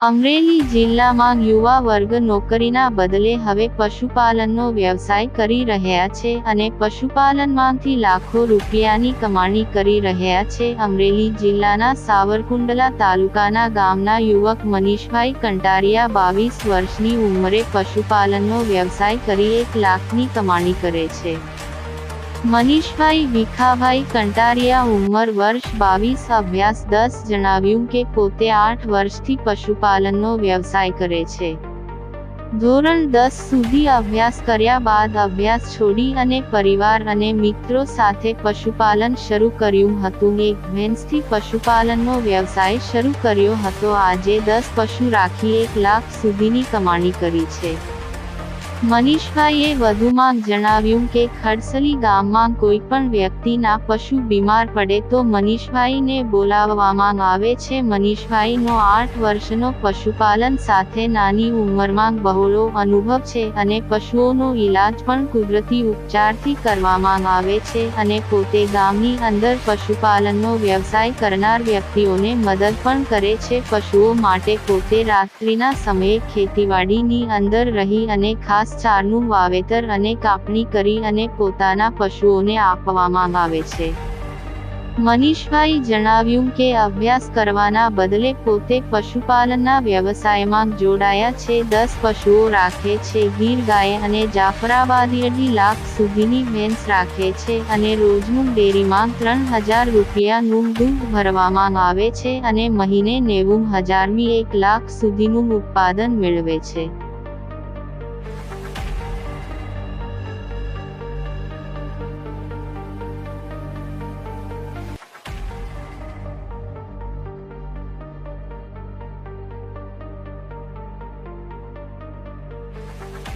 અમરેલી જિલ્લામાં યુવા વર્ગ નોકરીના બદલે હવે પશુપાલનનો વ્યવસાય કરી રહ્યા છે અને પશુપાલનમાંથી લાખો રૂપિયાની કમાણી કરી રહ્યા છે. અમરેલી જિલ્લાના સાવરકુંડલા તાલુકાના ગામના યુવક મનીષભાઈ કંટારિયા બાવીસ વર્ષની ઉંમરે પશુપાલનનો વ્યવસાય કરી એક લાખની કમાણી કરે છે. મનીષભાઈ ભીખાભાઈ કંટારિયા ઉંમર વર્ષ બાવીસ, અભ્યાસ દસ જણાવ્યું કે પોતે આઠ વર્ષથી પશુપાલનનો વ્યવસાય કરે છે. ધોરણ દસ સુધી અભ્યાસ કર્યા બાદ અભ્યાસ છોડી અને પરિવાર અને મિત્રો સાથે પશુપાલન શરૂ કર્યું હતું. એક ભેંસથી પશુપાલનનો વ્યવસાય શરૂ કર્યો હતો. આજે દસ પશુ રાખી એક લાખ સુધીની કમાણી કરી છે. મનીષભાઈએ વધુમાં જણાવ્યું કે ખડસલી ગામમાં કોઈ પણ વ્યક્તિના પશુ બીમાર પડે તો મનીષભાઈને બોલાવવામાં આવે છે. મનીષભાઈનો આઠ વર્ષનો પશુપાલન સાથે નાની ઉંમરમાં બહોળો અનુભવ છે અને પશુઓનો ઈલાજ પણ કુદરતી ઉપચારથી કરવામાં આવે છે અને પોતે ગામની અંદર પશુપાલનનો વ્યવસાય કરનાર વ્યક્તિઓને મદદ પણ કરે છે. પશુઓ માટે પોતે રાત્રિના સમયે ખેતીવાડીની અંદર રહી અને ખાસ ચારનું વાવેતર અને કાપણી કરી અને પોતાના પશુઓને આપવામાં આવે છે. મનીષભાઈ જણાવ્યું કે અભ્યાસ કરવાના બદલે પોતે પશુપાલનના વ્યવસાયમાં જોડાયા છે. દસ પશુઓ રાખે છે. ગીર ગાય અને જાફરાબાદી અઢી લાખ સુધીની ભેંસ રાખે છે અને રોજનું ડેરીમાં ત્રણ હજાર રૂપિયાનું દૂધ ભરવામાં આવે છે અને મહિને નેવું હજારમી એક લાખ સુધીનું ઉત્પાદન મેળવે છે.